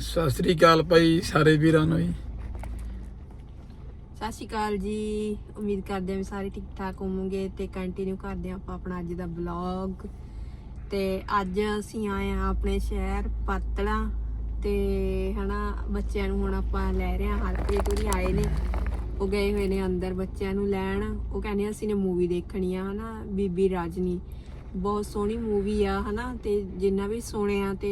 ਸਤਿ ਸ੍ਰੀ ਅਕਾਲ ਭਾਈ, ਸਾਰੇ ਵੀਰਾਂ ਨੂੰ ਜੀ। ਸਤਿ ਸ਼੍ਰੀ ਅਕਾਲ ਜੀ। ਉਮੀਦ ਕਰਦੇ ਹਾਂ ਵੀ ਸਾਰੇ ਠੀਕ ਠਾਕ ਹੋਵੋਗੇ ਤੇ ਕੰਟੀਨਿਊ ਕਰਦੇ ਹਾਂ ਆਪਾਂ ਆਪਣਾ ਅੱਜ ਦਾ ਵਲੌਗ ਤੇ ਅੱਜ ਅਸੀਂ ਆਏ ਹਾਂ ਆਪਣੇ ਸ਼ਹਿਰ ਪਾਤੜਾ ਤੇ ਹਨਾ, ਬੱਚਿਆਂ ਨੂੰ ਹੁਣ ਆਪਾਂ ਲੈ ਰਹੇ ਹਾਂ। ਹਰਪ੍ਰੀਤ ਹੋਰੀ ਆਏ ਨੇ। ਉਹ ਗਏ ਹੋਏ ਨੇ ਅੰਦਰ ਬੱਚਿਆਂ ਨੂੰ ਲੈਣ। ਉਹ ਕਹਿੰਦੇ ਅਸੀਂ ਨੇ ਮੂਵੀ ਦੇਖਣੀ ਆ ਹਨਾ, ਬੀਬੀ ਰਾਜਨੀ। ਬਹੁਤ ਸੋਹਣੀ ਮੂਵੀ ਆ ਹਨਾ? ਤੇ ਜਿੰਨਾ ਵੀ ਸੁਣਿਆ ਤੇ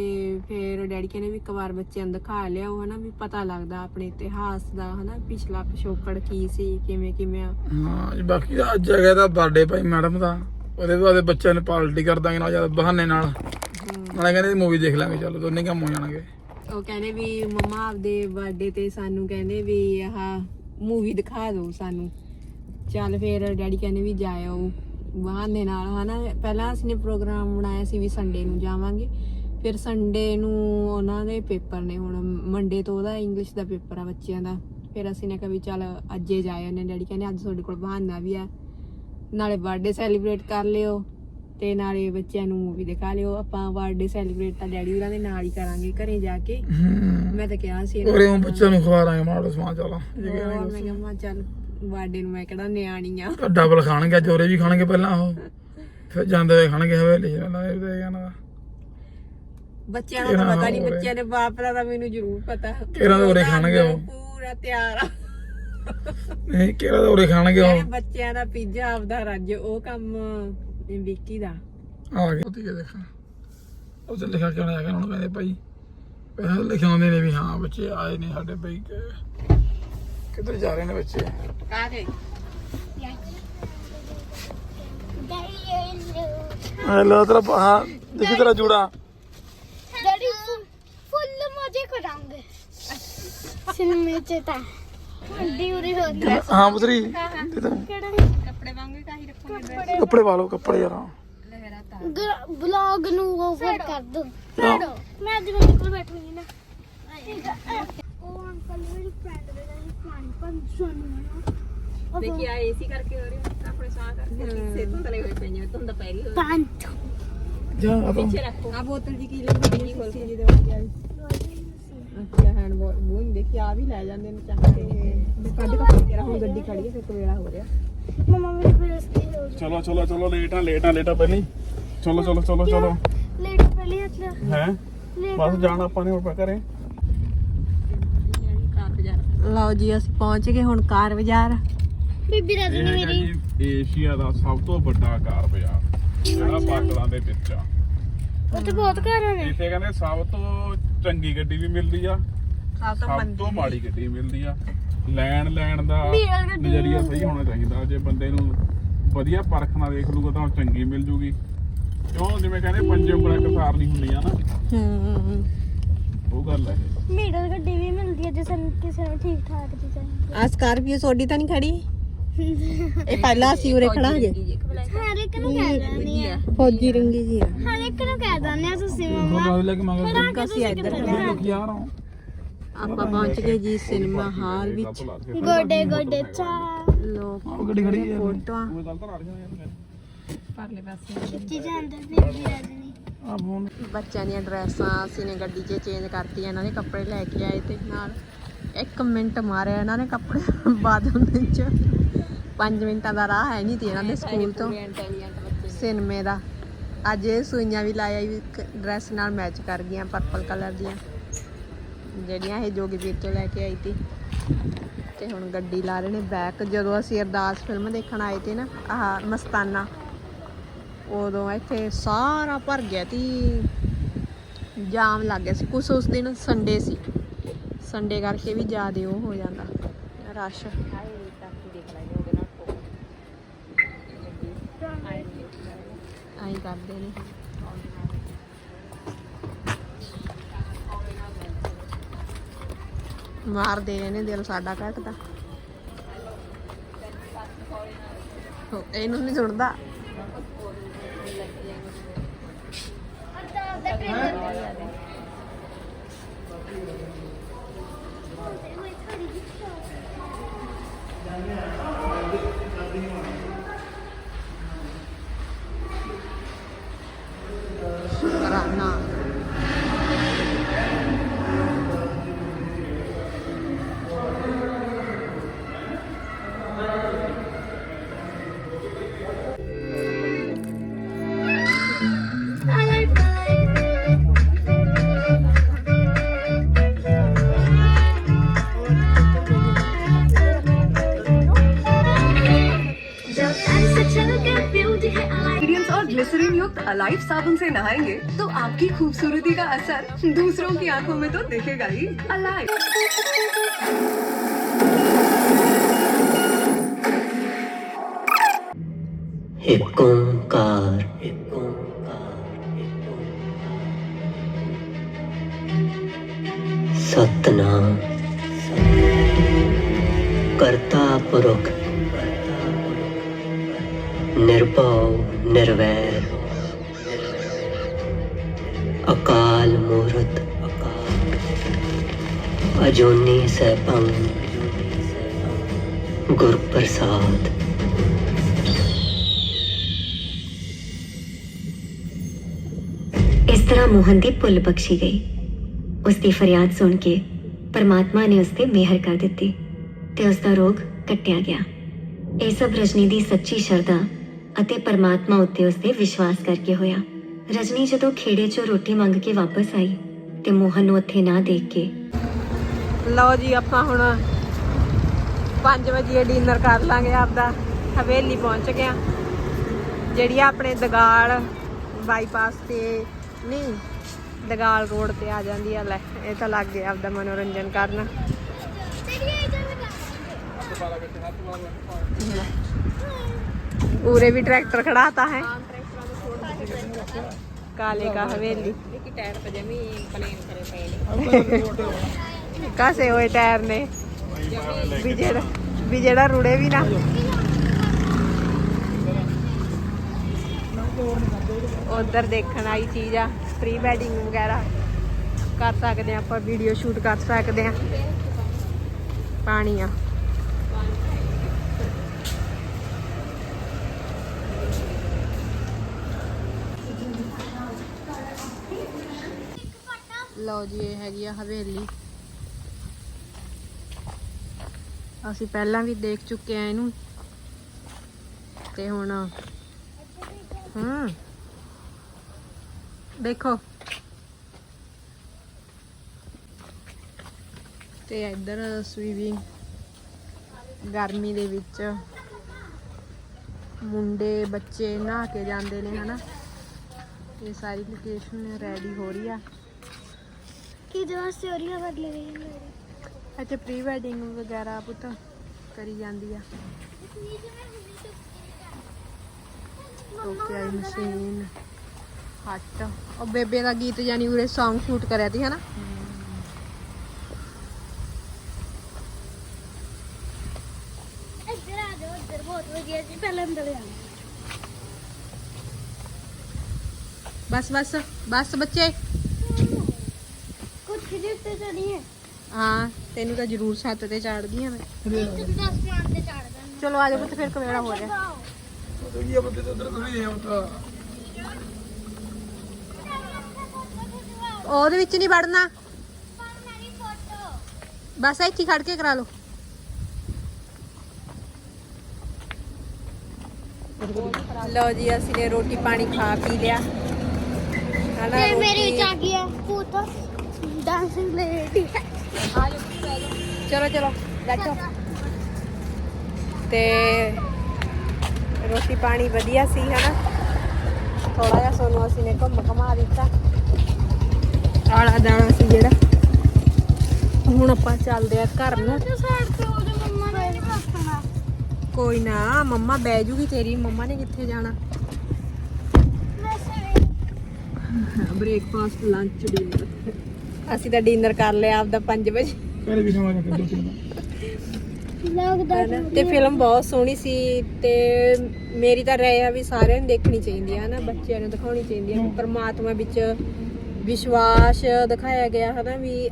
ਫਿਰ ਡੈਡੀ ਕਹਿੰਦੇ ਵੀ ਇੱਕ ਵਾਰ ਬੱਚਿਆਂ ਨੂੰ ਦਿਖਾ ਲਿਆਓ ਹਨਾ? ਵੀ ਪਤਾ ਲੱਗਦਾ ਆਪਣੇ ਇਤਿਹਾਸ ਦਾ ਹਨਾ? ਪਿਛਲਾ ਪਿਛੋਕੜ ਕੀ ਸੀ ਕਿਵੇਂ ਕਿਵੇਂ ਆ। ਹਾਂ ਜੀ ਬਾਕੀ ਤਾਂ ਅੱਜ ਹੈਗਾ ਦਾ ਬਰਥਡੇ ਭਾਈ ਮੈਡਮ ਦਾ। ਉਹਦੇ ਬਾਅਦ ਬੱਚਿਆਂ ਨੇ ਪਾਰਟੀ ਕਰ ਦਾਂਗੇ ਨਾਲ ਜ਼ਿਆਦਾ ਬਹਾਨੇ ਨਾਲ। ਨਾਲੇ ਕਹਿੰਦੇ ਮੂਵੀ ਦੇਖ ਲਾਂਗੇ ਚਲੋ ਦੋਨੇ ਕੰਮ ਹੋ ਜਾਣਗੇ। ਉਹ ਕਹਿੰਦੇ ਵੀ ਮੰਮਾ ਆਪਦੇ ਬਰਥਡੇ ਤੇ ਸਾਨੂੰ ਕਹਿੰਦੇ ਵੀ ਆਹ ਮੂਵੀ ਦਿਖਾ ਦਿਓ ਸਾਨੂੰ। ਚੱਲ ਫਿਰ ਡੈਡੀ ਕਹਿੰਦੇ ਵੀ ਜਾਇਓ। ਬਹਾਨੇ ਨਾਲ, ਹਨਾ? ਪਹਿਲਾਂ ਅਸੀਂ ਨੇ ਪ੍ਰੋਗਰਾਮ ਬਣਾਇਆ ਸੀ ਵੀ ਸੰਡੇ ਨੂੰ ਜਾਵਾਂਗੇ। ਫਿਰ ਸੰਡੇ ਨੂੰ ਉਹਨਾਂ ਦੇ ਪੇਪਰ ਨੇ ਹੁਣ ਮੰਡੇ ਤੋਂ ਉਹਦਾ ਇੰਗਲਿਸ਼ ਦਾ ਪੇਪਰ ਆ ਬੱਚਿਆਂ ਦਾ। ਫਿਰ ਅਸੀਂ ਨੇ ਕਿਹਾ ਵੀ ਚੱਲ ਅੱਜੇ ਜਾਇਓ ਨੇ ਡੈਡੀ ਕਹਿੰਦੇ, ਅੱਜ ਤੁਹਾਡੇ ਕੋਲ ਬਹਾਨਾ ਵੀ ਆ। ਨਾਲੇ ਬਰਥਡੇ ਸੈਲੀਬ੍ਰੇਟ ਕਰ ਲਿਓ। ਤੇ ਨਾਲੇ ਬੱਚਿਆਂ ਨੂੰ ਮੂਵੀ ਦਿਖਾ ਲਿਓ। ਆਪਾਂ ਬਰਥਡੇ ਸੈਲੀਬ੍ਰੇਟ ਤਾਂ ਡੈਡੀ ਉਹਨਾਂ ਦੇ ਨਾਲ ਹੀ ਕਰਾਂਗੇ ਘਰੇ ਜਾ ਕੇ। ਮੈਂ ਤਾਂ ਕਿਹਾ ਸੀ ਇਹਨਾਂ ਉਹ ਨੂੰ ਬੱਚਿਆਂ ਨੂੰ ਖਵਾ ਦਾਂਗੇ ਮਾੜਾ ਸਮਾਨ ਚਲੋ। ਹੋਰ ਮੈਂ ਕਿਹਾ ਮੈਂ ਚੱਲ ਬਰਥਡੇ ਨੂੰ ਮੈਂ ਕਿਹੜਾ ਨਿਆਣੀ ਆ। ਡਬਲ ਖਾਣਗੇ ਜੋਰੇ ਵੀ ਖਾਣਗੇ ਪਹਿਲਾਂ ਉਹ। ਫਿਰ ਜਾਂਦੇ ਹੋਏ ਖਾਣਗੇ ਹਵੇਲੀ ਚ ਨਾ ਇਹ ਤੇ ਕਹਿੰਦਾ ਬੱਚਿਆਂ ਦਾ ਤਾਂ ਪਤਾ ਨਹੀਂ ਬੱਚਿਆਂ ਦੇ ਬਾਪ ਦਾ ਤਾਂ ਮੈਨੂੰ ਜ਼ਰੂਰ ਪਤਾ। ਕਿਹੜਾ ਉਰੇ ਖਾਣਗੇ ਉਹ। ਪੂਰਾ ਤਿਆਰ ਆ। ਨਹੀਂ ਕਿਹੜਾ ਉਰੇ ਖਾਣਗੇ ਜਿਹੜੇ ਉਹ ਬੱਚਿਆਂ ਦਾ ਪੀਜ਼ਾ ਆਪਦਾ ਰੱਜ ਉਹ ਕੰਮ ਇਹ ਵਿੱਕੀ ਦਾ। ਆ ਗਏ ਉੱਥੇ ਦੇਖਾਂ। ਉਹ ਤੇ ਲਿਖਿਆ ਕਿਉਂ ਆਇਆ ਉਹਨਾਂ ਕਹਿੰਦੇ ਭਾਈ ਪਹਿਲਾਂ ਲਿਖਿਆ ਹੁੰਦੇ ਨੇ ਵੀ ਹਾਂ ਬੱਚੇ ਆਏ ਨੇ ਸਾਡੇ ਭਾਈ ਕਿੱਧਰ ਜਾ ਰਹੇ ਨੇ ਬੱਚੇ? ਕਾਹਦੇ ਹੈਲੋ ਤੇਰਾ ਹਾਂ ਦੇਖੀ ਤੇਰਾ ਜੂੜਾ। ਡੈਡੀ ਫੁੱਲ ਮਜ਼ੇ ਕਰਾਂਗੇ। ਸਿਨੇਮੇ ਚ ਤਾਂ। ਵੱਡੀ ਉਰੀ ਹੋ। ਗਈ ਹਾਂ ਪੁੱਤਰੀ ਦੇ ਦੋ ਕਿਹੜਾ ਕੱਪੜੇ ਵਾਂਗੇ ਕਾਹੀ ਰੱਖੋਗੇ ਕੱਪੜੇ ਪਾ ਲਓ ਕੱਪੜੇ ਯਾਰ। ਲਹਿਰਾ ਤਾਂ। ਬਲੌਗ ਨੂੰ ਓਵਰ ਕਰ ਦੋ। ਹਾਂ। ਮੈਂ ਅੱਜ ਮੇਰੇ ਕੋਲ ਬੈਠੂਗੀ ਨਾ। ਉਹ ਅੰਕਲ ਮੇਰੀ ਫਰੈਂਡ ਦੇ ਨਾਲ ਪਾਣੀ ਪੰਜ ਸੁਣਨਾ ਦੇਖੀ ਆ ਏਸੀ ਕਰਕੇ ਹੋ ਰਹੀ ਆਪਣੇ ਸਾਹ ਕਰਕੇ ਸੇਤੋਂ ਤਲੇ ਹੋਏ ਪਈਆਂ ਧੁੰਦ ਪੈ ਰਹੀ ਹੋਈ। ਪੰਜ। ਜਾ ਆ ਤੂੰ। ਪਿੱਛੇ ਰੱਖੋ। ਆ ਬੋਤਲ ਜੀ ਕੀ ਲੱਗੀ ਨਹੀਂ ਖੋਲ ਕੇ ਜੀ ਦੇ ਵਾਲੀ ਅੱਛਾ ਹੈਂਡ ਬੂਨ ਦੇਖੀ ਆ ਵੀ ਲੈ ਜਾਂਦੇ ਨੇ ਚੱਕ ਕੇ। ਕੱਢ ਕੇ ਤੇਰਾ ਹੁਣ ਗੱਡੀ ਖੜੀ ਹੈ ਫਿਰ ਕਵੇਲਾ ਹੋ ਰਿਹਾ। ਮਮਾ ਮੇਰੇ ਚਲੋ ਚਲੋ ਚਲੋ ਲੇਟ ਆ ਲੇਟ ਆ ਲੇਟ ਆ ਪਹਿਲੀ। ਚਲੋ ਚਲੋ ਚਲੋ ਚਲੋ। ਲੇਟ ਪਹਿਲੇ ਹੱਥ ਲੈ ਹੈ ਬਸ ਜਾਣਾ ਆਪਾਂ ਨੇ ਹੁਣ ਕਰੇ ਕਾਰ ਬਾਜ਼ਾਰ ਲਓ ਜੀ ਅਸੀਂ ਪਹੁੰਚ ਗਏ ਹੁਣ ਕਾਰ ਬਾਜ਼ਾਰ। ਬੀਬੀ ਰਾਜੂ ਨੇ ਮੇਰੀ। ਏਸ਼ੀਆ ਦਾ ਸਭ ਤੋਂ ਵੱਡਾ ਕਾਰ ਬਾਜ਼ਾਰ ਜਿਹੜਾ ਪਾਕੜਾਂ ਦੇ ਵਿੱਚ ਆ। ਉੱਥੇ ਬਹੁਤ ਘਰ ਨੇ। ਇੱਥੇ ਕਹਿੰਦੇ ਸਭ ਤੋਂ ਚੰਗੀ ਗੱਡੀ ਵੀ ਮਿਲਦੀ ਆ ਸਭ ਤੋਂ ਸਭ ਤੋਂ ਮਾੜੀ ਗੱਡੀ ਮਿਲਦੀ ਆ। ਲੈਣ ਲੈਣ ਦਾ ਨਜ਼ਰੀਆ ਸਹੀ ਹੋਣਾ ਚਾਹੀਦਾ। ਜੇ ਬੰਦੇ ਨੂੰ ਵਧੀਆ ਪਰਖ ਨਾਲ ਦੇਖ ਲੂਗਾ ਤਾਂ ਚੰਗੀ ਮਿਲ ਜੂਗੀ। ਕਿਉਂ? ਜਿਵੇਂ ਕਹਿੰਦੇ ਪੰਜੇ ਉਂਗਲਾਂ ਕਸਾਰ ਨਹੀਂ ਹੁੰਦੀਆਂ ਨਾ। ਹੂੰ। ਉਹ ਗੱਲ ਹੈ। ਮਿਡਲ ਗੱਡੀ ਵੀ ਮਿਲਦੀ ਹੈ ਜੇ ਸਾਨੂੰ ਕਿਸੇ ਨੂੰ ਠੀਕ ਠਾਕ ਦੀ ਚਾਹੀਦੀ ਆ ਸਕਾਰਪੀਓ ਸੋਡੀ ਤਾਂ ਨਹੀਂ ਖੜੀ? ਇਹ ਪਹਿਲਾਂ ਅਸੀਂ ਉਰੇ ਖੜਾਂਗੇ। ਹਰ ਇੱਕ ਨੂੰ ਕਹਿ ਦਿੰਦੇ ਆ। ਫੌਜੀ ਰੰਗੀ ਜੀ ਆ। ਹਰ ਇੱਕ ਨੂੰ ਕਹਿ ਦਿੰਦੇ ਆ ਤੁਸੀਂ ਮੰਮਾ। ਲੈ ਕੇ ਅਸੀਂ ਇੱਧਰ ਯਾਰ ਆਪਾਂ ਪਹੁੰਚ ਗਏ ਜੀ ਸਿਨੇਮਾ ਹਾਲ ਵਿੱਚ। ਗੋਡੇ ਗੋਡੇ ਚਾ। ਲੋਕ ਗੱਡੀ ਖੜੀ ਹੈ ਫੋਟੋਆਂ। ਪਰਲੇ ਪਾਸੇ। ਖਿੱਚੀ ਜਾਂਦੇ ਬੀਬੀ ਰਾਜਨੀ ਆ ਫੋਨ। ਬੱਚਿਆਂ ਦੀਆਂ ਡਰੈਸਾਂ ਅਸੀਂ ਨੇ ਗੱਡੀ 'ਚ ਚੇਂਜ ਕਰਤੀਆਂ ਇਹਨਾਂ ਦੇ ਕੱਪੜੇ ਲੈ ਕੇ ਆਏ ਤੇ ਨਾਲ ਇੱਕ ਮਿੰਟ ਮਾਰਿਆ ਇਹਨਾਂ ਨੇ ਕੱਪੜੇ ਦੇ ਵਿੱਚ। 5 ਮਿੰਟਾਂ ਦਾ ਰਾਹ ਹੈ ਨਹੀਂ ਤੇ ਇਹਨਾਂ ਦੇ ਸਕੂਲ ਤੋਂ। ਸਿਨੇਮੇ ਦਾ। ਅੱਜ ਇਹ ਸੂਈਆਂ ਵੀ ਲਾਇਆ ਡਰੈਸ ਨਾਲ ਮੈਚ ਕਰ ਗਈਆਂ ਪਰਪਲ ਕਲਰ ਦੀਆਂ। ਜਿਹੜੀਆਂ ਇਹ ਜੋਗੀ ਤੋਂ ਲੈ ਕੇ ਆਈ ਤੀ। ਤੇ ਹੁਣ ਗੱਡੀ ਲਾ ਰਹੇ ਨੇ ਬੈਕ ਜਦੋਂ ਅਸੀਂ ਅਰਦਾਸ ਫਿਲਮ ਦੇਖਣ ਆਏ ਤੇ ਨਾ, ਆਹ ਮਸਤਾਨਾ, ਉਦੋਂ ਇੱਥੇ ਸਾਰਾ ਭਰ ਗਿਆ ਤੀ। ਜਾਮ ਲੱਗ ਗਿਆ ਸੀ। ਕੁਛ ਉਸ ਦਿਨ ਸੰਡੇ ਸੀ। ਸੰਡੇ ਕਰਕੇ ਵੀ ਜ਼ਿਆਦੇ ਉਹ ਹੋ ਜਾਂਦਾ। ਰਸ਼। ਆਈ ਕਰਦੇ ਨੇ। ਮਾਰਦੇ ਇਹਨੇ ਦਿਲ ਸਾਡਾ ਘਟਦਾ ਇਹਨੂੰ ਨਹੀਂ ਸੁਣਦਾ। ਸ਼ੁਕਰਾਨਾ लाइफ साबुन से नहाएँगे तो आपकी खूबसूरती का असर दूसरों की आँखों में तो दिखेगा ही। अलाइव सतना करता पुरुष निर्भव, निर्वैर। ਅਕਾਲ ਮੂਰਤ। ਅਕਾਲ ਸੈਭੰ। ਗੁਰ ਪ੍ਰਸਾਦ ਇਸ ਤਰ੍ਹਾਂ ਮੋਹਨ ਦੀ ਭੁੱਲ ਬਖਸ਼ੀ ਗਈ। ਉਸ ਦੀ ਫਰਿਆਦ ਸੁਣ ਕੇ ਪਰਮਾਤਮਾ ਨੇ ਉਸ ਤੇ ਮਿਹਰ ਕਰ ਦਿੱਤੀ ਤੇ ਉਸ ਦਾ ਰੋਗ ਕੱਟਿਆ ਗਿਆ। ਇਹ ਸਭ ਰਜਨੀ ਦੀ ਸੱਚੀ ਸ਼ਰਧਾ ਅਤੇ ਪਰਮਾਤਮਾ ਉੱਤੇ ਉਸ ਦੇ ਵਿਸ਼ਵਾਸ ਕਰਕੇ ਹੋਇਆ। ਰਜਨੀ ਜਦੋਂ ਖੇੜੇ 'ਚੋਂ ਰੋਟੀ ਮੰਗ ਕੇ ਵਾਪਸ ਆਈ ਤੇ ਮੋਹਨ ਨੂੰ ਉੱਥੇ ਨਾ ਦੇਖ ਕੇ। ਲਓ ਜੀ, ਆਪਾਂ ਹੁਣ 5 ਵਜੇ ਡਿਨਰ ਕਰ ਲਾਂਗੇ ਆਪਦਾ। ਹਵੇਲੀ ਪਹੁੰਚ ਗਿਆ ਜਿਹੜੀ ਆਪਣੇ ਦਗਾਲ ਬਾਈਪਾਸ ਤੇ ਨਹੀਂ, ਦਗਾਲ ਰੋਡ ਤੇ ਆ ਜਾਂਦੀ ਆ, ਲੈ, ਇਹ ਤਾਂ ਲੱਗ ਗਿਆ ਆਪਦਾ ਮਨੋਰੰਜਨ ਕਰਨ। ਉਰੇ ਵੀ ਟਰੈਕਟਰ ਖੜਾਤਾ ਹੈ। काले का हवेली कसे हुए टायर ने ਵੀ ਜਿਹੜਾ ਵੀ ਜਿਹੜਾ ਰੁੜੇ ਵੀ ਨਾ ਉਧਰ ਦੇਖਣ ਆਈ ਚੀਜ਼ ਆ ਪ੍ਰੀ ਵੈਡਿੰਗ ਵਗੈਰਾ ਕਰ ਸਕਦੇ ਆ ਆਪਾਂ ਵੀਡੀਓ ਸ਼ੂਟ ਕਰ ਸਕਦੇ ਆ ਪਾਣੀ ਆ ਲਓ ਜੀ, ਇਹ ਹੈਗੀ ਆ ਹਵੇਲੀ। ਅਸੀਂ ਪਹਿਲਾਂ ਵੀ ਦੇਖ ਚੁੱਕੇ ਆ ਇਹਨੂੰ। ਤੇ ਹੁਣ, ਹੂੰ। ਦੇਖੋ। ਤੇ ਇੱਧਰ ਸਵੀਵਿੰਗ ਗਰਮੀ ਦੇ ਵਿੱਚ ਮੁੰਡੇ, ਬੱਚੇ ਨਹਾ ਕੇ ਜਾਂਦੇ ਨੇ, ਹਨਾ। ਇਹ ਸਾਰੀ ਲੋਕੇਸ਼ਨ ਰੈਡੀ ਹੋ ਰਹੀ ਆ। ਕੀ ਜਵਾਂ ਸਟੋਰੀਆਂ ਬਦਲ ਹੈ ਇੱਥੇ ਪ੍ਰੀ ਵੈਡਿੰਗ ਵਗੈਰਾ ਪੁੱਤ ਕਰੀ ਜਾਂਦੀ ਆ। ਟੋਕਿਆਈ ਮਸ਼ੀਨ ਹੱਟ। ਉਹ ਬੇਬੇ ਦਾ ਗੀਤ ਜਾਨੀ ਉਰੇ Song ਸ਼ੂਟ ਕਰਿਆ ਤੀ ਹਨਾ? ਇੱਧਰ ਆ ਜਾਓ ਇੱਧਰ ਬਹੁਤ ਵਧੀਆ ਜੀ ਪਹਿਲਾਂ ਅੰਦਰ ਆ ਬਸ ਬਸ ਬਸ ਬੱਚੇ। ਚੜੀ ਹੈ? ਹਾਂ ਤੈਨੂੰ ਤਾਂ ਜ਼ਰੂਰ ਛੱਤ ਤੇ ਚਾੜਦੀ ਆ ਮੈਂ। ਤੇ ਚੜ ਚਲੋ ਆ ਜਾ ਪੁੱਤ ਫਿਰ ਕਵੇੜਾ ਹੋ ਰਿਹਾ ਉਹਦੇ ਵਿੱਚ ਨਹੀਂ ਵੜਨਾ। ਬਸ ਇੱਥੇ ਖੜ ਕੇ ਕਰਾ ਲਓ। ਲਓ ਜੀ ਅਸੀਂ ਨੇ ਰੋਟੀ ਪਾਣੀ ਖਾ ਪੀ ਲਿਆ। ਹਨਾ ਤੇ ਮੇਰੇ ਵਿੱਚ ਆ ਗਿਆ ਭੂਤ ਡਾਂਸਿੰਗ ਲੇਡੀ ਚਲੋ ਚਲੋ ਬੈਠੋ ਤੇ ਰੋਟੀ ਪਾਣੀ ਵਧੀਆ ਸੀ ਹਨਾ ਥੋੜਾ ਜਿਹਾ ਸੋਨੂੰ ਅਸੀਂ ਨੇ ਘੁੰਮ ਘਮਾ ਦਿੱਤਾ ਆਲਾ ਦਾਣਾ ਸੀ ਜਿਹੜਾ ਹੁਣ ਆਪਾਂ ਚੱਲਦੇ ਆ ਘਰ ਨੂੰ ਤੇ ਸਾਈਡ ਤੇ ਉਹਦੇ ਮੰਮਾ ਨੇ ਨਹੀਂ ਪਾਸਣਾ ਕੋਈ ਨਾ ਮੰਮਾ ਬਹਿ ਜੂਗੀ ਤੇਰੀ ਮੰਮਾ ਨੇ ਕਿੱਥੇ ਜਾਣਾ ਵੈਸੇ ਬ੍ਰੇਕਫਾਸਟ ਲੰਚ ਡਿਨਰ ਅਸੀਂ ਤਾਂ ਡਿਨਰ ਕਰ ਲਿਆ ਆਪਦਾ 5 ਵਜੇ। ਪਹਿਲੇ ਵੀ ਸਮਾਂ ਕਰ ਦੋ ਤਿੰਨ ਹਨਾ? ਤੇ ਫਿਲਮ ਬਹੁਤ ਸੋਹਣੀ ਸੀ ਤੇ ਮੇਰੀ ਤਾਂ ਰਾਏ ਆ ਵੀ ਸਾਰਿਆਂ ਨੂੰ ਦੇਖਣੀ ਚਾਹੀਦੀ ਹੈ ਹਨਾ? ਬੱਚਿਆਂ ਨੂੰ ਦਿਖਾਉਣੀ ਚਾਹੀਦੀ ਹੈ। ਪਰਮਾਤਮਾ ਵਿੱਚ ਵਿਸ਼ਵਾਸ ਦਿਖਾਇਆ ਗਿਆ ਹਨਾ? ਵੀ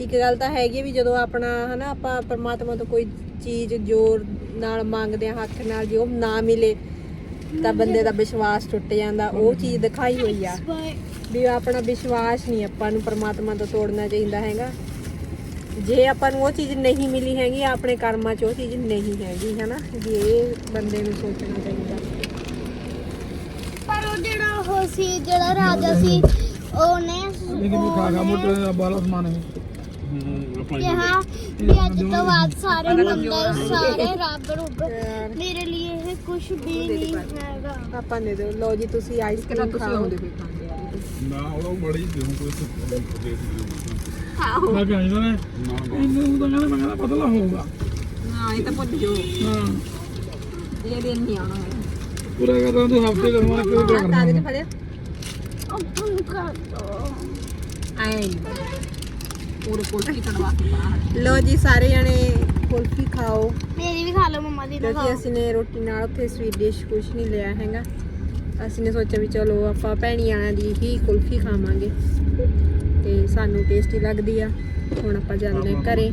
ਇੱਕ ਗੱਲ ਤਾਂ ਹੈਗੀ ਹੈ ਵੀ ਜਦੋਂ ਆਪਣਾ ਹਨਾ? ਆਪਾਂ ਪਰਮਾਤਮਾ ਤੋਂ ਕੋਈ ਚੀਜ਼ ਜ਼ੋਰ ਨਾਲ ਮੰਗਦੇ ਆ ਹੱਥ ਨਾਲ ਜੇ ਉਹ ਨਾ ਮਿਲੇ ਤਾਂ ਬੰਦੇ ਦਾ ਵਿਸ਼ਵਾਸ ਟੁੱਟ ਜਾਂਦਾ ਉਹ ਚੀਜ਼ ਦਿਖਾਈ ਹੋਈ ਆ। ਵੀ ਆਪਣਾ ਵਿਸ਼ਵਾਸ ਨਹੀਂ ਆਪਾਂ ਨੂੰ ਪਰਮਾਤਮਾ ਤੋਂ ਤੋੜਨਾ ਚਾਹੀਦਾ ਹੈਗਾ। ਜੇ ਆਪਾਂ ਨੂੰ ਉਹ ਚੀਜ਼ ਨਹੀਂ ਮਿਲੀ ਹੈਗੀ ਆਪਣੇ ਕਰਮਾਂ 'ਚ ਉਹ ਚੀਜ਼ ਨਹੀਂ ਹੈਗੀ ਹੈਨਾ? ਵੀ ਇਹ ਬੰਦੇ ਨੂੰ ਸੋਚਣਾ ਚਾਹੀਦਾ। ਪਰ ਉਹ ਜਿਹੜਾ ਉਹ ਸੀ ਜਿਹੜਾ ਰਾਜਾ ਸੀ ਉਹਨੇ ਖਾ ਖਾ ਮੋਟੇ ਦਾ ਬਾਲਾ ਸਮਾਨ ਹੈ ਕਿਹਾ ਵੀ ਅੱਜ ਤੋਂ ਬਾਅਦ ਸਾਰੇ ਮੰਦਰ ਸਾਰੇ ਰੱਬ ਰੁੱਬ ਮੇਰੇ ਲਈ ਇਹ ਕੁਝ ਵੀ ਨਹੀਂ ਹੈਗਾ। ਆਪਾਂ ਨੇ ਦੋ ਲੋ ਜੀ ਤੁਸੀਂ ਆਈਸਕ੍ਰੀਮ ਖਾਓ। ਨਾ ਉਹ ਬੜੀ ਦੇਉਂ ਕੋਈ ਦੇ ਮੈਂ ਕਹਿੰਦਾ ਨੇ ਇਹਨੂੰ ਤਾਂ ਕਹਿੰਦਾ ਮੈਂ ਕਹਿੰਦਾ ਪਤਲਾ ਹੋਊਗਾ। ਹਾਂ ਇਹ ਤਾਂ ਭੁੱਲ ਜਾਓ ਹਾਂ। ਇਹ ਦਿਨ ਨਹੀਂ ਆਉਣਾ ਪੂਰਾ ਕਰਦਾ ਤੂੰ ਹਫ਼ਤੇ ਦਾ ਮਾਰ ਕਿਉਂ ਕਰਨਾ ਕਾਗਜ਼ ਫੜਿਆ। ਆਪਨ ਕਰ ਦੋ। ਆਏ ਪੂਰੇ ਕੁਲਫੀ ਕਢਵਾ ਕੇ ਬਾਹਰ ਲੋ ਜੀ ਸਾਰੇ ਜਣੇ ਕੁਲਫੀ ਖਾਓ। ਮੇਰੀ ਵੀ ਖਾ ਲਓ ਮੰਮਾ ਦੀ ਨਾ ਕਿਉਂਕਿ ਅਸੀਂ ਨੇ ਰੋਟੀ ਨਾਲ ਉੱਥੇ ਸਵੀਟ ਡਿਸ਼ ਕੁਝ ਨਹੀਂ ਲਿਆ ਹੈਗਾ। ਅਸੀਂ ਨੇ ਸੋਚਿਆ ਵੀ ਚਲੋ ਆਪਾਂ ਭੈਣੀਆਂ ਦੀ ਹੀ ਕੁਲਫੀ ਖਾਵਾਂਗੇ। ਤੇ ਸਾਨੂੰ ਟੇਸਟੀ ਲੱਗਦੀ ਆ। ਹੁਣ ਆਪਾਂ ਹਾਂ ਘਰੇ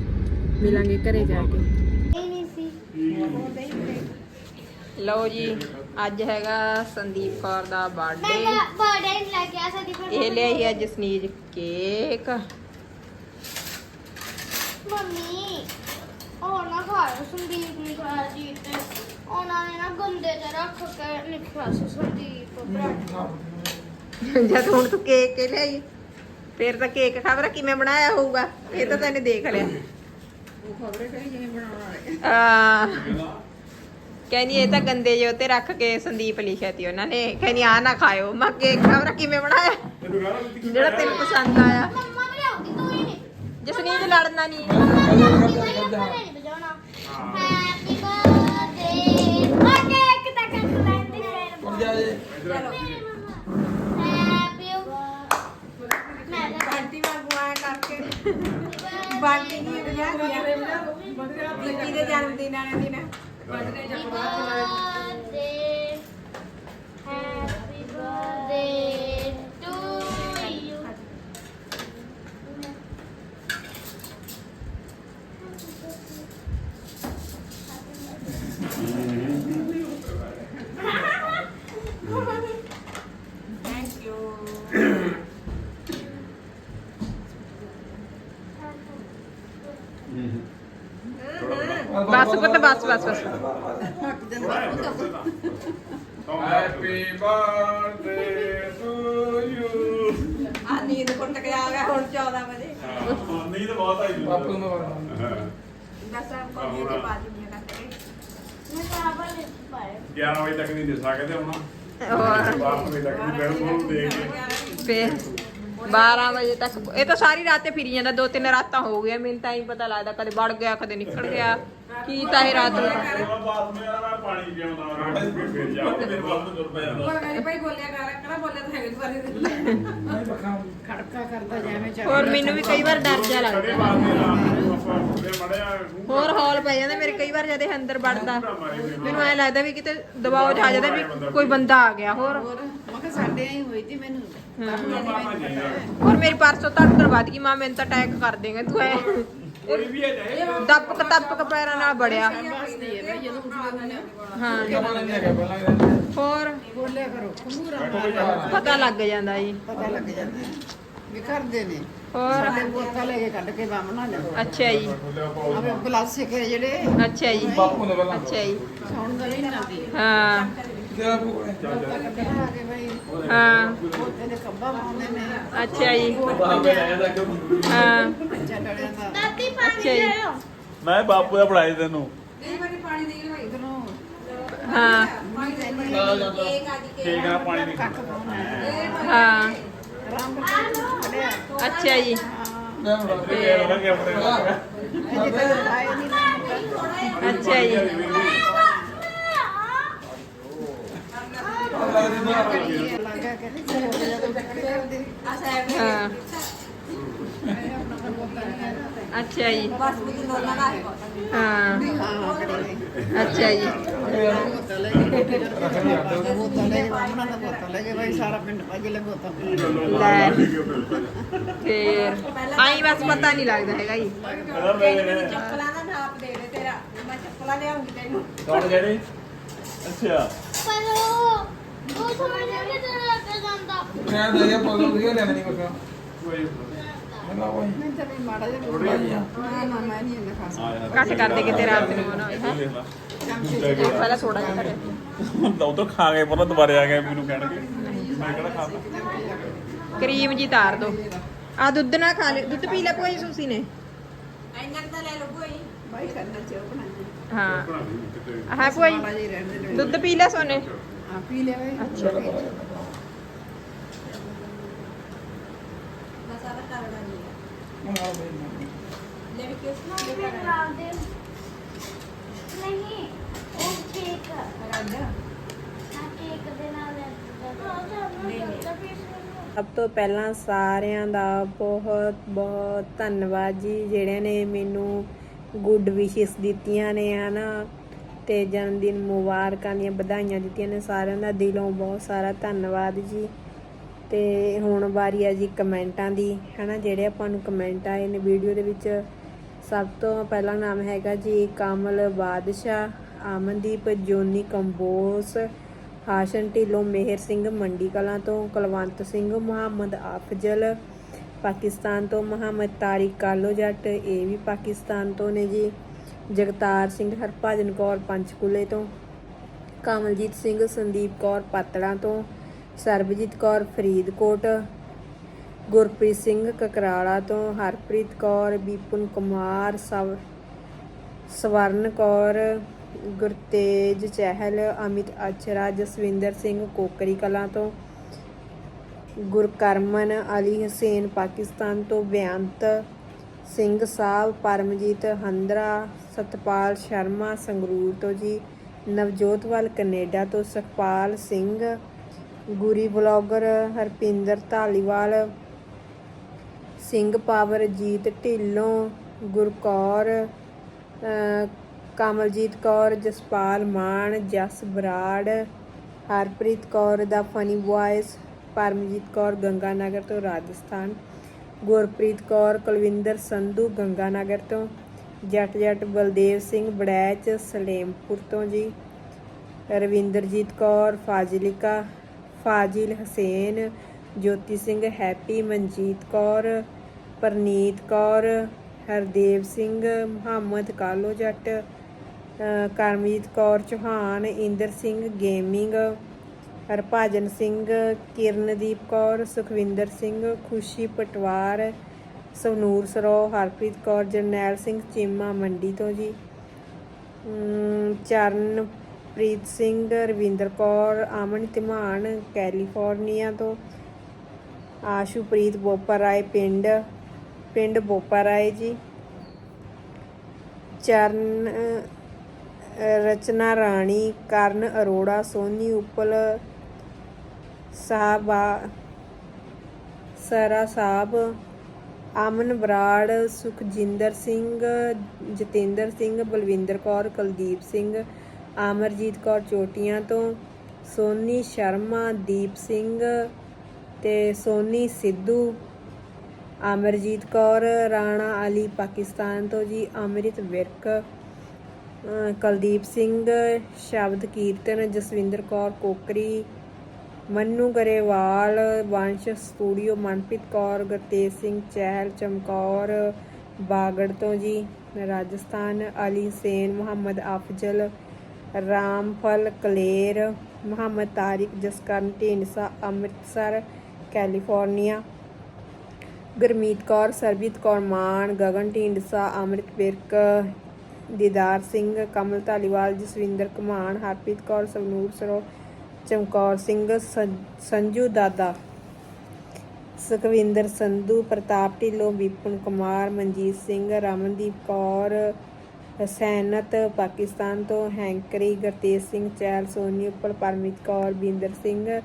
ਮਿਲਾਂਗੇ ਘਰੇ ਜਾ ਕੇ। ਲਓ ਜੀ ਅੱਜ ਹੈਗਾ ਸੰਦੀਪ ਕੌਰ ਦਾ ਬਰਥਡੇ ਬਰਥਡੇ ਲੈ ਕੇ ਆ ਸਕਦੀ ਪਰ ਇਹ ਲਿਆਈ ਅੱਜ ਸਨੀਜ ਕੇਕ ਮੰਮੀ ਉਹ ਨਾ ਖਾਓ ਸੰਦੀਪ ਨਹੀਂ ਖਾਇਆ ਜੀ ਤੇ। ਉਹਨਾਂ ਨੇ ਨਾ ਗੰਦੇ ਤੇ ਰੱਖ ਕੇ ਲਿਖਿਆ ਸੀ ਸੰਦੀਪ ਬ੍ਰੈਡ ਜਦ ਹੁਣ ਤੂੰ ਕੇਕ ਕੇ ਲਿਆਈ ਫਿਰ ਤਾਂ ਕੇਕ ਖਬਰ ਕਿਵੇਂ ਬਣਾਇਆ ਹੋਊਗਾ? ਇਹ ਤਾਂ ਤੈਨੇ ਦੇਖ ਲਿਆ। ਉਹ ਖਬਰੇ ਕਹੀ ਜਿਵੇਂ ਬਣਾਉਣ ਵਾਲੇ ਕਹਿੰਦੀ ਇਹ ਤਾਂ ਗੰਦੇ ਜਿਹੇ ਉੱਤੇ ਰੱਖ ਕੇ ਸੰਦੀਪ ਲਿਖਿਆ ਤੀ ਉਹਨਾਂ ਨੇ। ਕਹਿੰਦੀ ਆ ਨਾ ਖਾਇਓ। ਮੈਂ ਕੇਕ ਖਬਰ ਕਿਵੇਂ ਬਣਾਇਆ? ਜਿਹੜਾ ਤੈਨੂੰ ਪਸੰਦ ਆਇਆ। ਮੰਮਾ ਵੀ ਲਿਆਉਂਦੀ ਤੂੰ ਹੀ ਨਹੀਂ। ਜਸਨੀਤ ਲੜਨਾ ਨਹੀਂ। ਬੰਟੀ ਵਾਂਗੂ ਆਇਆ ਕਰਕੇ। ਬੰਟੀ ਦੀ ਵਿਆਹ ਦੀਆਂ ਨਿੱਕੀ ਦੇ ਜਨਮ ਦਿਨ ਵਾਲੇ ਦਿਨ। ਬਰਥਡੇ ਬਸ ਪੁੱਤ ਬਸ ਬਸ ਬਸ। ਹੈਪੀ ਬਰਥਡੇ ਟੂ ਯੂ ਆ ਨੀਂਦ ਕੁੱਟ ਕੇ ਆ ਗਿਆ ਹੁਣ 14 ਵਜੇ। ਨਹੀਂ ਤਾਂ ਬਹੁਤ ਆਈ। ਬਾਪੂ ਨੂੰ ਮਾਰਨਾ ਬਸ ਆ ਕੋਨੇ ਤੇ ਪਾ ਦਿੰਦੀ ਆ ਕੱਟ ਮੈਂ ਚਾਵਲ ਲੈ ਪਾਇਆ 11 ਵਜੇ ਤੱਕ ਨਹੀਂ ਦੇ ਸਕਦੇ ਹੁਣ। ਕੇ ਹੋਰ। 12 ਵਜੇ ਤੱਕ ਨਹੀਂ ਬਿਲਕੁਲ ਦੇਖ ਕੇ ਫਿਰ 12 ਵਜੇ ਤੱਕ। ਇਹ ਤਾਂ ਸਾਰੀ ਰਾਤੇ ਫਿਰੀ ਜਾਂਦਾ ਦੋ ਤਿੰਨ ਰਾਤਾਂ ਹੋ ਗਈਆਂ। ਮੈਨੂੰ ਤਾਂ ਹੀ ਪਤਾ ਲੱਗਦਾ ਕਦੇ ਵੜ ਗਿਆ ਕਦੇ ਨਿਕਲ ਗਿਆ। ਕੀ ਤਾਂ ਇਹ ਰਾਤ ਨੂੰ? ਉਹਦਾ ਬਾਅਦ ਮੇਰਾ ਮੈਂ ਪਾਣੀ ਪੀਉਂਦਾ ਫਿਰ ਜਾ ਮੇਰੇ ਬਾਪ ਨੂੰ ਤੁਰ ਪਿਆ ਹੋਰ ਮੈਨੂੰ ਵੀ ਕਈ ਵਾਰ ਡਰ ਜਾ ਕਦੇ ਲੱਗਦਾ। ਬਾਅਦ ਮੇਰਾ ਆਪਾਂ ਪੂਰੇ ਮੜਿਆ ਹੋਰ ਹੌਲ ਪੈ ਜਾਂਦਾ ਮੇਰੇ ਕਈ ਵਾਰ ਜਦੇ ਅੰਦਰ ਵੜਦਾ ਮੈਨੂੰ ਐ ਲੱਗਦਾ ਵੀ ਕਿਤੇ ਦਬਾਅ ਜਾ ਜਾਂਦਾ ਵੀ ਕੋਈ ਬੰਦਾ ਆ ਗਿਆ ਹੋਰ। ਹੋਰ ਮੇਰੀ ਪਰਸੋਂ ਧੜਕਣ ਵੱਧ ਗਈ ਮਾਂ ਮੈਨੂੰ ਤਾਂ ਅਟੈਕ ਕਰ ਦੇਗਾ ਤੂੰ ਐ। ਕੋਈ ਵੀ ਹੈ ਚਾਹੇ ਦੱਪਕ ਦੱਪਕ ਪੈਰਾਂ ਨਾਲ ਬੜਿਆ ਹਾਂ। ਕਮਲ ਨਹੀਂ ਹੈਗਾ ਪਹਿਲਾਂ ਹੋਰ? ਪਤਾ ਲੱਗ ਜਾਂਦਾ ਜੀ। ਪਤਾ ਲੱਗ ਜਾਂਦਾ ਹੈ ਵੀ ਕਰਦੇ ਨੇ ਹੋਰ? ਸਾਡੇ ਬੋਤਲ ਲੈ ਕੇ ਕੱਢ ਕੇ ਬਾਹਮਣਾ ਲੈ ਅੱਛਾ ਜੀ। ਆਵੇ ਗਲਾਸੇ ਕੇ ਜਿਹੜੇ ਅੱਛਾ ਜੀ। ਬਾਪੂ ਨੇ ਪਹਿਲਾਂ ਅੱਛਾ ਜੀ। ਸੌਣ ਦਾ ਨਹੀਂ ਨਾ ਦੀ ਹਾਂ। ਤੇਰਾ ਪੂਰਾ ਕੱਢਿਆ ਕੇ ਬਈ ਹਾਂ। ਬੋਤੇ ਦੇ ਕੱਬਾ ਪਾਉਂਦੇ ਨੇ ਅੱਛਾ ਜੀ। ਹਾਂ। ਬੱਚਾ ਡੜਿਆਂ ਦਾ ਦਾਦੀ ਅੱਛਾ ਪਾਣੀ ਜੀ। ਮੈਂ ਬਾਪੂ ਦਾ ਪੜਾਈ ਤੈਨੂੰ। ਇਧਰੋਂ ਹਾਂ। ਠੀਕ ਆ ਪਾਣੀ ਦੀ ਕੱਟ ਪਾਉਣਾ ਹੈ। ਕੱਢਿਆ ਅੱਛਾ ਜੀ। ਫੇਰ ਹੋ ਨਹੀਂ ਅੱਛਾ ਜੀ। ਅੱਛਾ ਜੀ ਹਾਂ। ਅੱਛਾ ਜੀ। ਬੋਤਲ ਲੈ ਕੇ ਬੋਤਲ ਲੈ। ਕੇ ਬਾਹਮਣਾ ਦਾ ਬਈ ਸਾਰਾ ਪਿੰਡ ਭਾਜੀ ਲੈ ਫੇਰ। ਆਈ ਬਸ ਪਤਾ ਨਹੀਂ ਲੱਗਦਾ ਹੈਗਾ ਜੀ। ਚੱਪਲਾਂ ਦਾ ਨਾਪ ਦੇ ਦੇ ਤੇਰਾ ਮੈਂ ਚੱਪਲਾਂ ਲਿਆਉਂਗੀ ਤੈਨੂੰ ਕੌਣ ਜਿਹੜੀ ਅੱਛਾ। ਪਰ ਉਹ ਉਹ ਸਮਝ ਨਹੀਂ ਤੇ ਲੱਗ ਜਾਂਦਾ। ਮੈਂ ਦੇ ਗਿਆ ਪੋਲੋ ਵਧੀਆ ਲੈਣਾ ਕੁਛ ਕੋਈ ਮੈਂ ਕੋਈ ਮੈਂ ਤਾਂ ਵੀ ਮਾੜਾ ਜਿਹਾ ਬੋਲ ਨਾ ਨਾ ਮੈਂ ਨਹੀਂ ਇੰਨਾ ਖਾ ਸਕਦਾ ਕੱਟ ਕਰ ਦੇ ਕਿਤੇ ਰਾਤ ਨੂੰ ਨਾ ਹੋਵੇ ਹੈ ਪਹਿਲਾਂ ਥੋੜਾ ਜਿਹਾ ਕਰਿਆ ਉਧਰ ਖਾ ਗਏ ਪਰ ਦੁਬਾਰੇ ਆ ਗਏ ਮੈਨੂੰ ਕਹਿਣਗੇ ਮੈਂ ਕਿਹੜਾ ਖਾਦਾ ਕਰੀਮ ਜੀ ਤਾਰ ਦੋ। ਆ ਦੁੱਧ ਨਾ ਖਾ ਲੈ ਦੁੱਧ ਪੀ ਲੈ ਕੋਈ ਸੁਸੀ ਨੇ ਇੰਨਾ ਕੁ ਤਾਂ ਲੈ ਲਓ ਭੂਆ ਜੀ ਬਾਈ ਕਰਨਾ ਚਾਹ ਬਣਾਉਣਾ ਹਾਂ। ਹਾਂ ਭੂਆ ਮਾੜਾ ਜੀ? ਜੀ ਰਹਿਣ ਦੇ ਦੁੱਧ ਪੀ ਲੈ ਸੋਨੇ? ਪੀ ਵੇ ਅੱਛਾ। ਸਭ ਤੋਂ ਪਹਿਲਾਂ ਸਾਰਿਆਂ ਦਾ ਬਹੁਤ ਬਹੁਤ ਧੰਨਵਾਦ ਜੀ, ਜਿਹੜਿਆਂ ਨੇ ਮੈਨੂੰ ਗੁੱਡ ਵਿਸ਼ੇਸ ਦਿੱਤੀਆਂ ਨੇ, ਹਨਾ? ਤੇ ਜਨਮ ਦਿਨ ਮੁਬਾਰਕਾਂ ਦੀਆਂ ਵਧਾਈਆਂ ਦਿੱਤੀਆਂ ਨੇ ਸਾਰਿਆਂ ਦਾ। ਦਿਲੋਂ ਬਹੁਤ ਸਾਰਾ ਧੰਨਵਾਦ ਜੀ। ਤੇ ਹੁਣ ਵਾਰੀ ਆ ਜੀ ਕਮੈਂਟਾਂ ਦੀ, ਹਨਾ, ਜਿਹੜੇ ਆਪਾਂ ਨੂੰ ਕਮੈਂਟ ਆਏ ਨੇ ਵੀਡੀਓ ਦੇ ਵਿੱਚ, ਸਭ ਤੋਂ ਪਹਿਲਾ ਨਾਮ ਹੈਗਾ ਜੀ ਕਾਮਲ ਬਾਦਸ਼ਾਹ, ਅਮਨਦੀਪ ਜੋਨੀ ਕੰਬੋਸ ਹਾਸ਼ਨ ਢਿੱਲੋਂ ਮੇਹਰ ਸਿੰਘ ਮੰਡੀ ਕਲਾਂ ਤੋਂ, ਕੁਲਵੰਤ ਸਿੰਘ ਮੁਹੰਮਦ ਅਫਜ਼ਲ ਪਾਕਿਸਤਾਨ ਤੋਂ ਮੁਹੰਮਦ ਤਾਰਿਕ ਕਾਲੋ ਜੱਟ, ਇਹ ਵੀ ਪਾਕਿਸਤਾਨ ਤੋਂ ਨੇ ਜੀ, ਜਗਤਾਰ ਸਿੰਘ ਹਰਭਜਨ ਕੌਰ ਪੰਚਕੂਲੇ ਤੋਂ, ਕਮਲਜੀਤ ਸਿੰਘ ਸੰਦੀਪ ਕੌਰ ਪਾਤੜਾਂ ਤੋਂ ਸਰਬਜੀਤ ਕੌਰ ਫਰੀਦਕੋਟ, ਗੁਰਪ੍ਰੀਤ ਸਿੰਘ ਕਕਰਾਲਾ ਤੋਂ ਹਰਪ੍ਰੀਤ ਕੌਰ ਬੀਪਨ ਕੁਮਾਰ, ਸਵ, ਸਵਰਨ ਕੌਰ, ਗੁਰਤੇਜ ਚਹਿਲ, ਅਮਿਤ ਅਚਰਾ ਜਸਵਿੰਦਰ ਸਿੰਘ ਕੋਕਰੀ ਕਲਾਂ ਤੋਂ, ਗੁਰਕਰਮਨ ਅਲੀ ਹੁਸੈਨ ਪਾਕਿਸਤਾਨ ਤੋਂ ਬੇਅੰਤ ਸਿੰਘ ਸਾਹਿਬ, ਪਰਮਜੀਤ ਹੰਦਰਾ, ਸਤਪਾਲ ਸ਼ਰਮਾ ਸੰਗਰੂਰ ਤੋਂ ਜੀ, ਨਵਜੋਤ ਨਵਜੋਤਵਾਲ ਕੈਨੇਡਾ ਤੋਂ, ਸੁਖਪਾਲ ਸਿੰਘ ਗੁਰੀ ਬਲੌਗਰ ਹਰਪਿੰਦਰ ਢਾਲੀਵਾਲ ਸਿੰਘ ਪਾਵਰ ਜੀਤ ਢਿੱਲੋਂ, ਗੁਰਕੌਰ ਕਮਲਜੀਤ ਕੌਰ, ਜਸਪਾਲ ਮਾਨ, ਜਸ ਬਰਾੜ, ਹਰਪ੍ਰੀਤ ਕੌਰ ਦਾ ਫਨੀ ਵੌਇਸ ਪਰਮਜੀਤ ਕੌਰ ਗੰਗਾਨਗਰ ਤੋਂ ਰਾਜਸਥਾਨ, ਗੁਰਪ੍ਰੀਤ ਕੌਰ, ਕੁਲਵਿੰਦਰ ਸੰਧੂ ਗੰਗਾਨਗਰ ਤੋਂ, ਜੱਟ ਜੱਟ ਬਲਦੇਵ ਸਿੰਘ ਬੜੈਚ, ਸਲੇਮਪੁਰ ਤੋਂ ਜੀ, ਰਵਿੰਦਰਜੀਤ ਕੌਰ, ਫਾਜ਼ਿਲਿਕਾ ਫਾਜ਼ਿਲ ਹੁਸੈਨ, ਜੋਤੀ ਸਿੰਘ ਹੈਪੀ, ਮਨਜੀਤ ਕੌਰ, ਪਰਨੀਤ ਕੌਰ, ਹਰਦੇਵ ਸਿੰਘ, ਮੁਹੰਮਦ ਕਾਲੋ ਜੱਟ ਕਰਮਜੀਤ ਕੌਰ ਚੌਹਾਨ, ਇੰਦਰ ਸਿੰਘ ਗੇਮਿੰਗ, ਹਰਭਾਜਨ ਸਿੰਘ, ਕਿਰਨਦੀਪ ਕੌਰ, ਸੁਖਵਿੰਦਰ ਸਿੰਘ, ਖੁਸ਼ੀ ਪਟਵਾਰ, ਸਵਨੂਰ ਸਰੋ ਹਰਪ੍ਰੀਤ ਕੌਰ, ਜਰਨੈਲ ਸਿੰਘ ਚੀਮਾ ਮੰਡੀ ਤੋਂ ਜੀ। ਚਰਨ ਪ੍ਰੀਤ ਸਿੰਘ, ਰਵਿੰਦਰ ਕੌਰ, ਅਮਨ ਤਿਮਾਨ ਕੈਲੀਫੋਰਨੀਆ ਤੋਂ ਆਸ਼ੂਪ੍ਰੀਤ ਬੋਪਾ ਰਾਏ ਪਿੰਡ ਪਿੰਡ ਬੋਪਾ ਰਾਏ ਜੀ। ਚਰਨ ਰਚਨਾ ਰਾਣੀ, ਕਰਨ ਅਰੋੜਾ, ਸੋਨੀ ਉਪਲ ਸਾਹਿਬਾ ਸਰਾ ਸਾਹਿਬ ਅਮਨ ਬਰਾੜ, ਸੁਖਜਿੰਦਰ ਸਿੰਘ, ਜਤਿੰਦਰ ਸਿੰਘ, ਬਲਵਿੰਦਰ ਕੌਰ, ਕੁਲਦੀਪ ਸਿੰਘ ਅਮਰਜੀਤ ਕੌਰ ਚੋਟੀਆਂ ਤੋਂ ਸੋਨੀ ਸ਼ਰਮਾ ਦੀਪ ਸਿੰਘ ਤੇ ਸੋਨੀ ਸਿੱਧੂ ਅਮਰਜੀਤ ਕੌਰ ਰਾਣਾ ਅਲੀ ਪਾਕਿਸਤਾਨ ਤੋਂ ਜੀ ਅੰਮ੍ਰਿਤ ਵਿਰਕ ਅ, ਕੁਲਦੀਪ ਸਿੰਘ ਸ਼ਬਦ ਕੀਰਤਨ ਜਸਵਿੰਦਰ ਕੌਰ ਕੋਕਰੀ ਮੰਨੂ ਗਰੇਵਾਲ ਵੰਸ਼ ਸਟੂਡੀਓ ਮਨਪ੍ਰੀਤ ਕੌਰ ਗੁਰਤੇਜ ਸਿੰਘ ਚਹਿਲ ਚਮਕੌਰ ਬਾਗੜ ਤੋਂ ਜੀ ਰਾਜਸਥਾਨ ਅਲੀ ਸੇਨ ਮੁਹੰਮਦ ਅਫਜ਼ਲ ਰਾਮਫਲ, ਕਲੇਰ, ਮੁਹੰਮਦ ਤਾਰਿਕ, ਜਸਕਰਨ ਢੀਂਡਸਾ, ਅੰਮ੍ਰਿਤਸਰ, ਕੈਲੀਫੋਰਨੀਆ, ਗੁਰਮੀਤ ਕੌਰ, ਸਰਬਜੀਤ ਕੌਰ ਮਾਨ, ਗਗਨ ਢੀਂਡਸਾ, ਅੰਮ੍ਰਿਤ ਵਿਰਕ, ਦੀਦਾਰ ਸਿੰਘ, ਕਮਲ ਧਾਲੀਵਾਲ, ਜਸਵਿੰਦਰ ਕੁਮਾਨ, ਹਰਪ੍ਰੀਤ ਕੌਰ, ਸਵਨੂਰ ਸਰੋ, ਚਮਕੌਰ ਸਿੰਘ ਸੰਜੂ ਦਾਦਾ, ਸੁਖਵਿੰਦਰ ਸੰਧੂ, ਪ੍ਰਤਾਪ ਢਿੱਲੋਂ, ਵਿਪਨ ਕੁਮਾਰ, ਮਨਜੀਤ ਸਿੰਘ, ਰਮਨਦੀਪ ਕੌਰ ਹਸੈਨਤ ਪਾਕਿਸਤਾਨ ਤੋਂ ਹੈਂਕਰੀ ਗੁਰਤੇਜ ਸਿੰਘ ਚਹਿਲ, ਸੋਨੀ ਉੱਪਰ ਪਰਮਿਤ ਕੌਰ, ਬਿੰਦਰ ਸਿੰਘ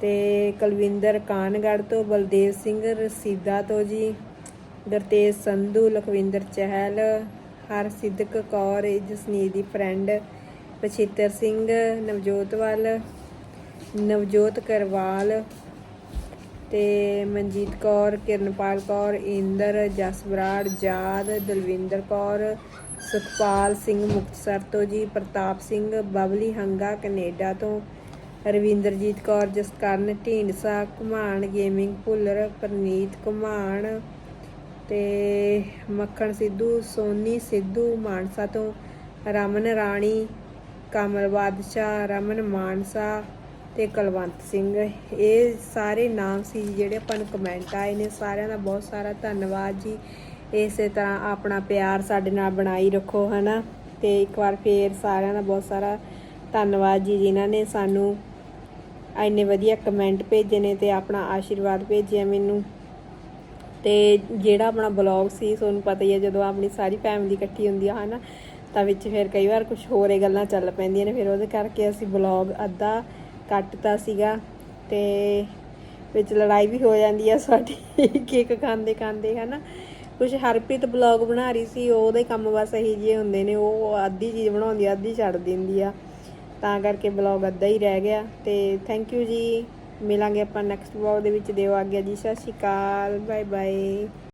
ਤੇ ਕੁਲਵਿੰਦਰ ਕਾਨਗੜ ਤੋਂ ਬਲਦੇਵ ਸਿੰਘ, ਰਸੀਦਾ ਤੋਂ ਜੀ, ਗੁਰਤੇਜ ਸੰਧੂ, ਲਖਵਿੰਦਰ ਚਹਿਲ, ਹਰਸਿੱਧਕ ਕੌਰ, ਜਸਨੀਤ ਦੀ ਫਰੈਂਡ ਪਛਿੱਤਰ ਸਿੰਘ, ਨਵਜੋਤ ਵੱਲ, ਨਵਜੋਤ ਕਰਵਾਲ ਤੇ ਮਨਜੀਤ ਕੌਰ, ਕਿਰਨਪਾਲ ਕੌਰ, ਇੰਦਰ, ਜਸਬਰਾੜ, ਜਾਦ, ਦਲਵਿੰਦਰ ਕੌਰ ਸੁਖਪਾਲ ਸਿੰਘ ਮੁਕਤਸਰ ਤੋਂ ਜੀ, ਪ੍ਰਤਾਪ ਸਿੰਘ ਬਬਲੀ ਹੰਗਾ ਕੈਨੇਡਾ ਤੋਂ, ਰਵਿੰਦਰਜੀਤ ਕੌਰ, ਜਸਕਰਨ ਢੀਂਡਸਾ, ਘੁਮਾਣ ਗੇਮਿੰਗ ਭੁੱਲਰ, ਪ੍ਰਨੀਤ ਘੁਮਾਣ ਤੇ ਮੱਖਣ ਸਿੱਧੂ, ਸੋਨੀ ਸਿੱਧੂ, ਮਾਨਸਾ ਤੋਂ, ਰਮਨ ਰਾਣੀ, ਕਮਲ ਬਾਦਸ਼ਾਹ, ਰਮਨ ਮਾਨਸਾ ਤੇ ਕੁਲਵੰਤ ਸਿੰਘ। ਇਹ ਸਾਰੇ ਨਾਮ ਸੀ ਜਿਹੜੇ ਆਪਾਂ ਨੂੰ ਕਮੈਂਟ ਆਏ ਨੇ। ਸਾਰਿਆਂ ਦਾ ਬਹੁਤ ਸਾਰਾ ਧੰਨਵਾਦ ਜੀ। ਇਸੇ ਤਰ੍ਹਾਂ ਆਪਣਾ ਪਿਆਰ ਸਾਡੇ ਨਾਲ ਬਣਾਈ ਰੱਖੋ, ਹਨਾ? ਤੇ ਇੱਕ ਵਾਰ ਫੇਰ ਸਾਰਿਆਂ ਦਾ ਬਹੁਤ ਸਾਰਾ ਧੰਨਵਾਦ ਜੀ, ਜਿਨ੍ਹਾਂ ਨੇ ਸਾਨੂੰ ਇੰਨੇ ਵਧੀਆ ਕਮੈਂਟ ਭੇਜੇ ਨੇ ਤੇ ਆਪਣਾ ਆਸ਼ੀਰਵਾਦ ਭੇਜਿਆ ਮੈਨੂੰ। ਤੇ ਜਿਹੜਾ ਆਪਣਾ ਬਲੌਗ ਸੀ, ਤੁਹਾਨੂੰ ਪਤਾ ਹੀ ਹੈ, ਜਦੋਂ ਆਪਣੀ ਸਾਰੀ ਫੈਮਿਲੀ ਇਕੱਠੀ ਹੁੰਦੀ ਆ, ਹਨਾ? ਤਾਂ ਵਿੱਚ ਫਿਰ ਕਈ ਵਾਰ ਕੁਝ ਹੋਰ ਹੀ ਗੱਲਾਂ ਚੱਲ ਪੈਂਦੀਆਂ ਨੇ, ਫਿਰ ਉਹਦੇ ਕਰਕੇ ਅਸੀਂ ਬਲੌਗ ਅੱਧਾ ਕੱਟਤਾ ਸੀਗਾ ਤੇ ਵਿੱਚ ਲੜਾਈ ਵੀ ਹੋ ਜਾਂਦੀ ਆ ਸਾਡੀ ਕੇਕ ਖਾਂਦੇ ਖਾਂਦੇ ਹਨਾ? ਕੁਝ ਹਰਪ੍ਰੀਤ ਬਲੌਗ ਬਣਾ ਰਹੀ ਸੀ, ਉਹਦੇ ਕੰਮ ਬਸ ਇਹੀ ਜਿਹੇ ਹੁੰਦੇ ਨੇ, ਉਹ ਅੱਧੀ ਚੀਜ਼ ਬਣਾਉਂਦੀ ਆ, ਅੱਧੀ ਛੱਡ ਦਿੰਦੀ ਆ। ਤਾਂ ਕਰਕੇ ਬਲੌਗ ਅੱਧਾ ਹੀ ਰਹਿ ਗਿਆ ਤੇ ਥੈਂਕ ਯੂ ਜੀ। ਮਿਲਾਂਗੇ ਆਪਾਂ ਨੈਕਸਟ ਬਲੌਗ ਦੇ ਵਿੱਚ, ਦਿਓ ਆਗਿਆ ਜੀ, ਸਤਿ ਸ਼੍ਰੀ ਅਕਾਲ ਬਾਏ ਬਾਏ